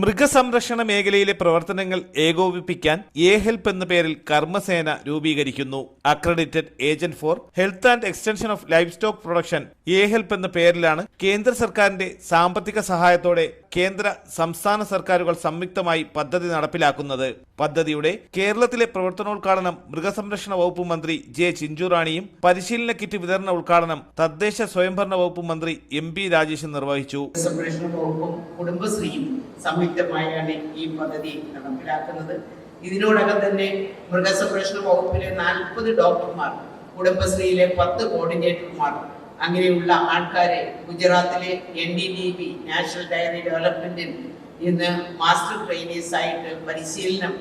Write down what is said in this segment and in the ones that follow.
മൃഗസംരക്ഷണ മേഖലയിലെ പ്രവർത്തനങ്ങൾ ഏകോപിപ്പിക്കാൻ എ ഹെൽപ്പ് എന്ന പേരിൽ കർമ്മസേന രൂപീകരിക്കുന്നു. Accredited agent for health and extension of livestock production A help എന്ന പേരിലാണ് കേന്ദ്ര സർക്കാരിന്റെ സാമ്പത്തിക സഹായത്തോടെ കേന്ദ്ര സംസ്ഥാന സർക്കാരുകൾ സംയുക്തമായി പദ്ധതി നടപ്പിലാക്കുന്നത്. പദ്ധതിയുടെ കേരളത്തിലെ പ്രവർത്തനോദ്ഘാടനം മൃഗസംരക്ഷണ വകുപ്പ് മന്ത്രി ജെ ചിഞ്ചുറാണിയും പരിശീലന കിറ്റ് വിതരണ ഉദ്ഘാടനം തദ്ദേശ സ്വയംഭരണ വകുപ്പ് മന്ത്രി എം പി രാജേഷ് നിർവഹിച്ചു. കുടുംബശ്രീയും സംയുക്തമായാണ് ഈ പദ്ധതി നടപ്പിലാക്കുന്നത്. ഇതിനോടകം തന്നെ മൃഗസംരക്ഷണ വകുപ്പിലെ നാൽപ്പത് ഡോക്ടർമാർ കുടുംബശ്രീയിലെ പത്ത് കോർഡിനേറ്റർമാർ അങ്ങനെയുള്ള ആൾക്കാരെ ഗുജറാത്തിലെ N D D B national dairy ഡെവലപ്മെന്റിൽ ഇന്ന് മാസ്റ്റർ ട്രെയിനേഴ്സ് ആയിട്ട് പരിശീലനം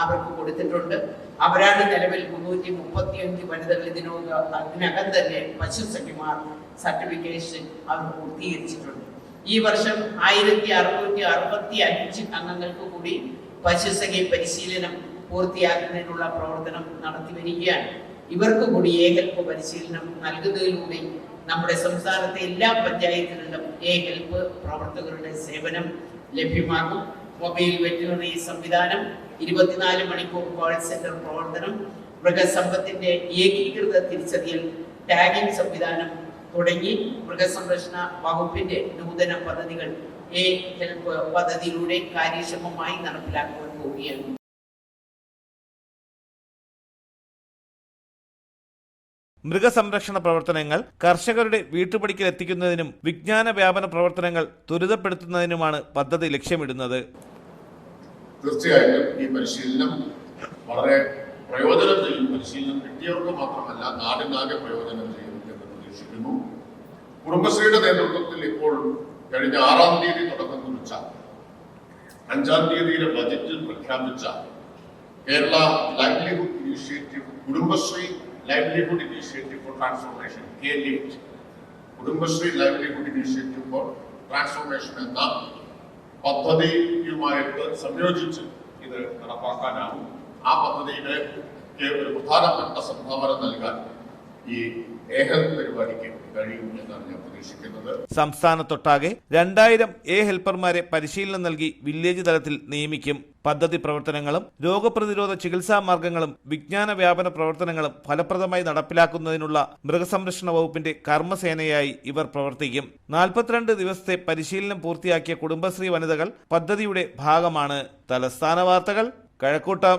അവർക്ക് കൊടുത്തിട്ടുണ്ട്. അവരാണ് നിലവിൽ മുന്നൂറ്റി മുപ്പത്തിയഞ്ച് വനിതകൾ ഇതിനോട് അതിനകം തന്നെ പശു സഖിമാർ സർട്ടിഫിക്കേഷൻ അവർ പൂർത്തീകരിച്ചിട്ടുണ്ട്. ഈ വർഷം ആയിരത്തി അറുന്നൂറ്റി അറുപത്തി അഞ്ച് അംഗങ്ങൾക്ക് കൂടി പശുസഖി പരിശീലനം പൂർത്തിയാക്കുന്നതിനുള്ള പ്രവർത്തനം നടത്തി വരികയാണ്. ഇവർക്ക് കൂടി ഏകൽപ്പ് പരിശീലനം നൽകുന്നതിലൂടെ നമ്മുടെ സംസ്ഥാനത്തെ എല്ലാ പഞ്ചായത്തുകളിലും ഏകൽപ്പ് പ്രവർത്തകരുടെ സേവനം ലഭ്യമാകും. മൊബൈൽ വെറ്റിനറി സംവിധാനം ഇരുപത്തിനാല് മണിക്കൂർ കോൾ സെന്റർ പ്രവർത്തനം മൃഗസമ്പത്തിന്റെ ഏകീകൃത തിരിച്ചറിയൽ ടാഗിംഗ് സംവിധാനം തുടങ്ങി മൃഗസംരക്ഷണ വകുപ്പിന്റെ നൂതന പദ്ധതികൾ എ ഹെൽപ്പ് പദ്ധതിയിലൂടെ കാര്യക്ഷമമായി നടപ്പിലാക്കുവാൻ പോവുകയാണ്. മൃഗസംരക്ഷണ പ്രവർത്തനങ്ങൾ കർഷകരുടെ വീട്ടുപടിക്കൽ എത്തിക്കുന്നതിനും വിജ്ഞാന വ്യാപന പ്രവർത്തനങ്ങൾ ത്വരിതപ്പെടുത്തുന്നതിനുമാണ് പദ്ധതി ലക്ഷ്യമിടുന്നത്. തീർച്ചയായിട്ടും ഈ പരിശീലനം വളരെ പ്രയോജനം ചെയ്യും പരിശീലനം കിട്ടിയവർക്ക് മാത്രമല്ല നാടിനാകെ പ്രയോജനം ചെയ്യും എന്ന് പ്രതീക്ഷിക്കുന്നു. കുടുംബശ്രീയുടെ നേതൃത്വത്തിൽ ഇപ്പോൾ കഴിഞ്ഞ ആറാം തീയതി തുടക്കം കുറിച്ച അഞ്ചാം തീയതിയിലെ ബജറ്റിൽ പ്രഖ്യാപിച്ച Kerala livelihood initiative Kudumbashree livelihood initiative for transformation K lift Kudumbashree livelihood initiative for transformation എന്ന പദ്ധതിയുമായിട്ട് സംയോജിച്ച് ഇത് നടപ്പാക്കാനാവും. ആ പദ്ധതിയിലെ ഒരു പ്രധാനപ്പെട്ട സംഭാവന നൽകാൻ ഈ സംസ്ഥാനത്തൊട്ടാകെ രണ്ടായിരം എ ഹെൽപ്പർമാരെ പരിശീലനം നൽകി വില്ലേജ് തലത്തിൽ നിയമിക്കും പദ്ധതി പ്രവർത്തനങ്ങളും രോഗപ്രതിരോധ ചികിത്സാ മാർഗങ്ങളും വിജ്ഞാന വ്യാപന പ്രവർത്തനങ്ങളും ഫലപ്രദമായി നടപ്പിലാക്കുന്നതിനുള്ള മൃഗസംരക്ഷണ വകുപ്പിന്റെ കർമ്മസേനയായി ഇവർ പ്രവർത്തിക്കും. നാൽപ്പത്തിരണ്ട് ദിവസത്തെ പരിശീലനം പൂർത്തിയാക്കിയ കുടുംബശ്രീ വനിതകൾ പദ്ധതിയുടെ ഭാഗമാണ്. തലസ്ഥാന വാർത്തകൾ കഴക്കൂട്ടം.